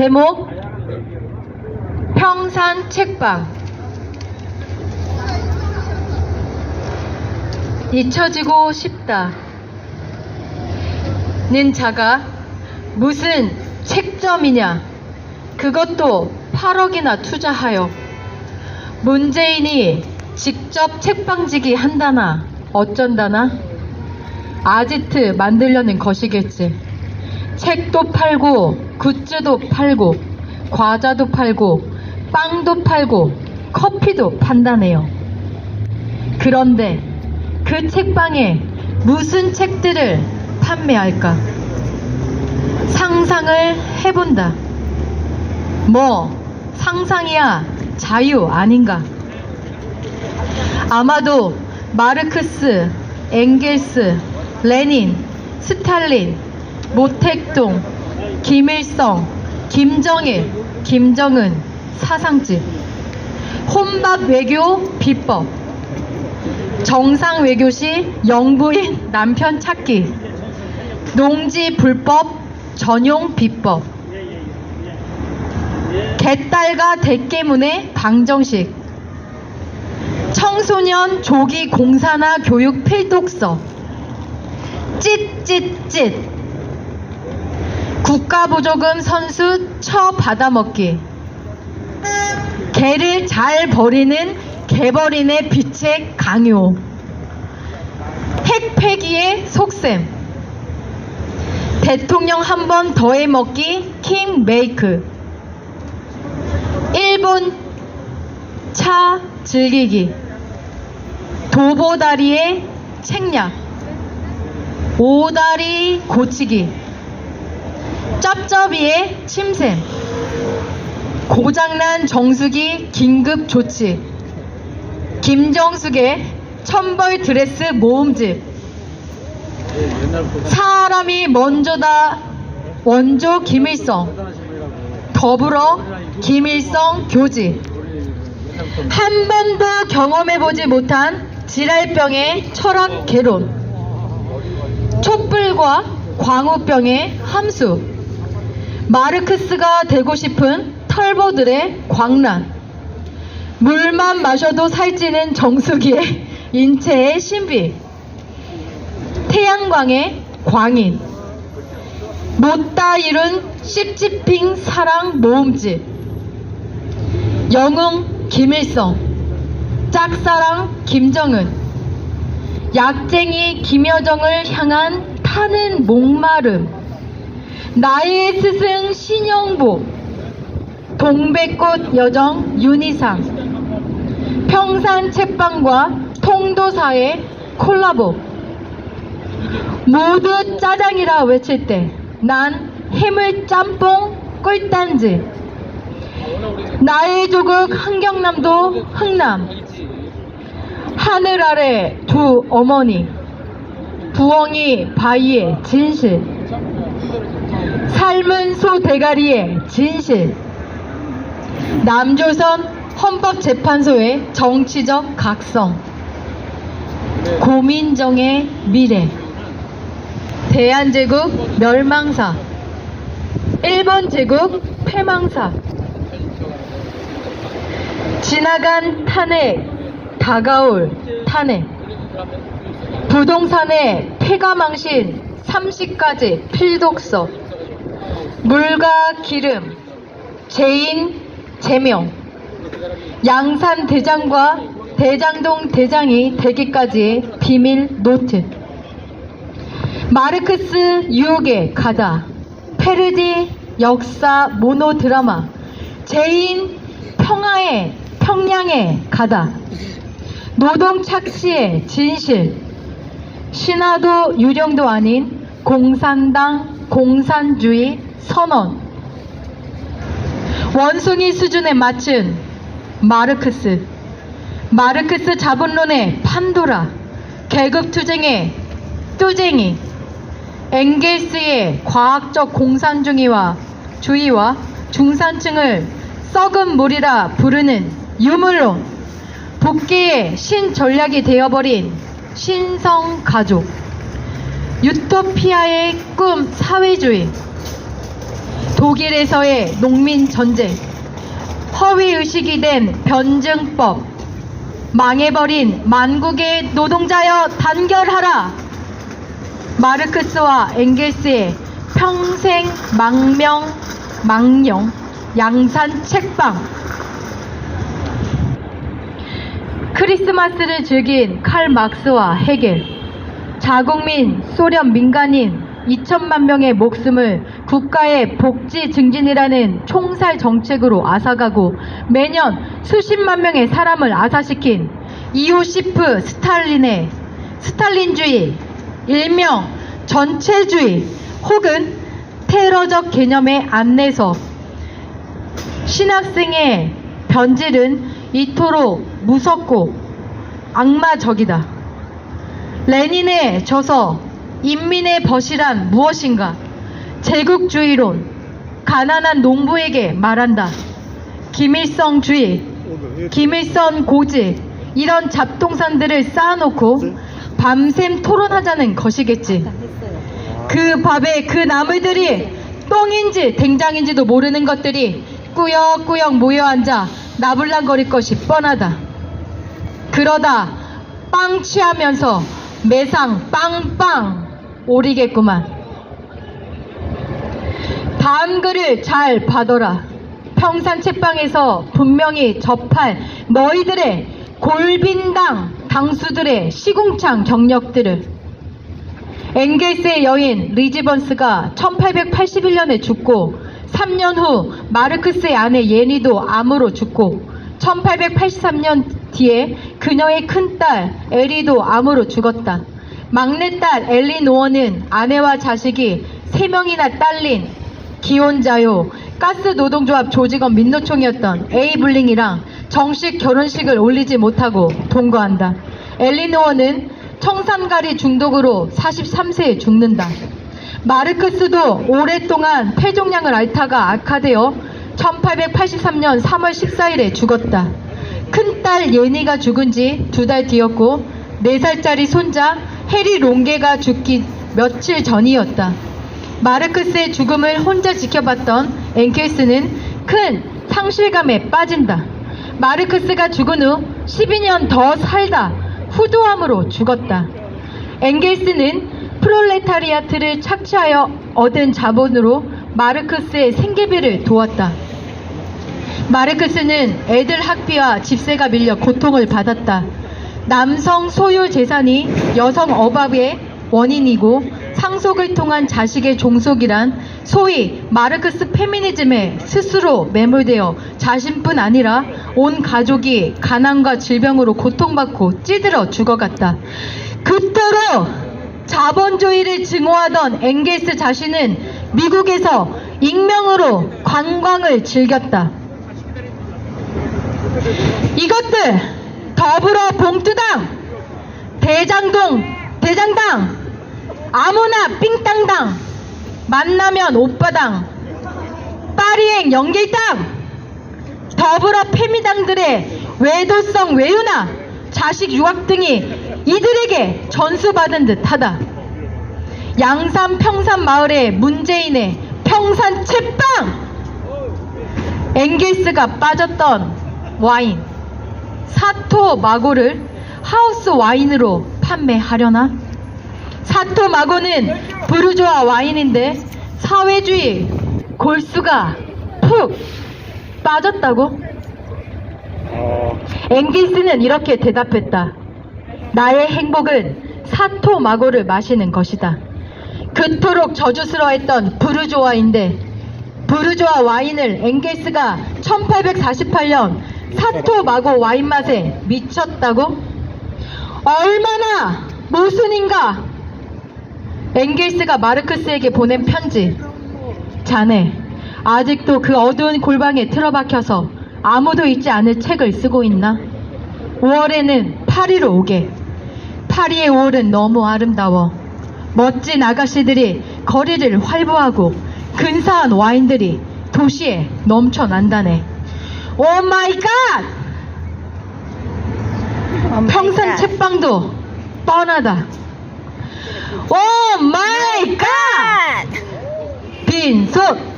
제목 평산 책방. 잊혀지고 싶다. 는 자가 무슨 책점이냐? 그것도 8억이나 투자하여. 문재인이 직접 책방지기 한다나 어쩐다나? 아지트 만들려는 것이겠지. 책도 팔고 굿즈도 팔고 과자도 팔고 빵도 팔고 커피도 판다네요. 그런데 그 책방에 무슨 책들을 판매할까? 상상을 해본다. 뭐 상상이야 자유 아닌가? 아마도 마르크스, 엥겔스, 레닌, 스탈린, 모택동, 김일성, 김정일, 김정은 사상집 혼밥 외교 비법. 정상 외교 시 영부인 남편 찾기. 농지 불법 전용 비법. 개딸과 대깨문의 방정식. 청소년 조기 공사나 교육 필독서. 찢찢찢 국가보조금 선수 처 받아먹기. 개를 잘 버리는 개버린의 비책 강요. 핵폐기의 속셈. 대통령 한 번 더 해 먹기 킹 메이크. 일본 차 즐기기. 도보다리의 책략. 오다리 고치기 쩝쩝이의 침샘. 고장난 정수기 긴급 조치. 김정숙의 천벌 드레스 모음집. 사람이 먼저다. 원조 김일성. 더불어 김일성 교지. 한 번도 경험해보지 못한 지랄병의 철학 개론. 촛불과 광우병의 함수 마르크스가 되고 싶은 털보들의 광란. 물만 마셔도 살찌는 정수기의 인체의 신비. 태양광의 광인. 못다 이룬 씹지핑 사랑 모음집. 영웅 김일성. 짝사랑 김정은. 약쟁이 김여정을 향한 타는 목마름 나의 스승 신영복 동백꽃 여정 윤희상 평산 책방과 통도사의 콜라보. 모두 짜장이라 외칠 때 난 해물 짬뽕 꿀단지. 나의 조국 한경남도 흥남. 하늘 아래 두 어머니 부엉이 바위의 진실 삶은 소 대가리의 진실. 남조선 헌법재판소의 정치적 각성. 고민정의 미래. 대한제국 멸망사. 일본 제국 패망사. 지나간 탄핵 다가올 탄핵. 부동산의 폐가망신 30가지 필독서 물과 기름 제인 제명 양산 대장과 대장동 대장이 되기까지의 비밀 노트. 마르크스 유혹에 가다 페르디 역사 모노 드라마 제인 평화의 평양에 가다 노동 착취의 진실 신화도 유령도 아닌 공산당 공산주의 선언. 원숭이 수준에 맞춘 마르크스. 마르크스 자본론의 판도라 계급투쟁의 뚜쟁이. 엥겔스의 과학적 공산주의와 주의와 중산층을 썩은 물이라 부르는 유물론. 복귀의 신전략이 되어버린 신성가족. 유토피아의 꿈 사회주의 독일에서의 농민 전쟁, 허위 의식이 된 변증법, 망해버린 만국의 노동자여 단결하라. 마르크스와 엥겔스의 평생 망명, 망령, 양산 책방. 크리스마스를 즐긴 칼 막스와 헤겔. 자국민 소련 민간인 2천만 명의 목숨을 국가의 복지 증진이라는 총살 정책으로 앗아가고 매년 수십만 명의 사람을 아사시킨 이오시프 스탈린의 스탈린주의, 일명 전체주의 혹은 테러적 개념의 안내서 신학생의 변질은 이토록 무섭고 악마적이다. 레닌의 저서 인민의 벗이란 무엇인가? 제국주의론 가난한 농부에게 말한다. 김일성주의, 김일성 고지 이런 잡동산들을 쌓아놓고 밤샘 토론하자는 것이겠지. 그 밥에 그 나물들이 똥인지 된장인지도 모르는 것들이 꾸역꾸역 모여 앉아 나불랑거릴 것이 뻔하다. 그러다 빵 취하면서 매상 빵빵 오리겠구만. 다음 글을 잘 봐둬라. 평산 책방에서 분명히 접할 너희들의 골빈당 당수들의 시궁창 경력들을 엥겔스의 여인 리지번스가 1881년에 죽고 3년 후 마르크스의 아내 예니도 암으로 죽고 1883년 뒤에 그녀의 큰딸 에리도 암으로 죽었다. 막내딸 엘리노어는 아내와 자식이 3명이나 딸린 기혼자요 가스 노동조합 조직원 민노총이었던 에이블링이랑 정식 결혼식을 올리지 못하고 동거한다. 엘리노어는 청산가리 중독으로 43세에 죽는다. 마르크스도 오랫동안 폐종량을 앓다가 악화되어 1883년 3월 14일에 죽었다. 큰딸 예니가 죽은 지 두 달 뒤였고 4살짜리 손자 해리 롱게가 죽기 며칠 전이었다. 마르크스의 죽음을 혼자 지켜봤던 엥켈스는 큰 상실감에 빠진다. 마르크스가 죽은 후 12년 더 살다 후두암으로 죽었다. 엥겔스는 프롤레타리아트를 착취하여 얻은 자본으로 마르크스의 생계비를 도왔다. 마르크스는 애들 학비와 집세가 밀려 고통을 받았다. 남성 소유 재산이 여성 억압의 원인이고 상속을 통한 자식의 종속이란 소위 마르크스 페미니즘에 스스로 매몰되어 자신뿐 아니라 온 가족이 가난과 질병으로 고통받고 찌들어 죽어갔다. 그토록 자본주의를 증오하던 엥겔스 자신은 미국에서 익명으로 관광을 즐겼다. 이것들 더불어 봉투당 대장동 대장당 아무나 삥땅당 만나면 오빠당. 파리행 연길당. 더불어 페미당들의 외도성 외유나 자식 유학 등이 이들에게 전수받은 듯하다. 양산 평산 마을의 문재인의 평산 채빵 엥겔스가 빠졌던 와인. 사토 마고를 하우스 와인으로 판매하려나? 사토 마고는 부르주아 와인인데 사회주의 골수가 푹 빠졌다고? 엥기스는 이렇게 대답했다. 나의 행복은 사토 마고를 마시는 것이다. 그토록 저주스러워했던 부르주아인데 부르주아 와인을 엥겔스가 1848년 사토 마고 와인 맛에 미쳤다고? 얼마나 모순인가? 엥겔스가 마르크스에게 보낸 편지. 자네, 아직도 그 어두운 골방에 틀어박혀서 아무도 읽지 않을 책을 쓰고 있나? 5월에는 파리로 오게. 파리의 5월은 너무 아름다워. 멋진 아가씨들이 거리를 활보하고 근사한 와인들이 도시에 넘쳐난다네. 오 마이 갓! 평산 책방도 뻔하다. 오 마이 갓! 빈속!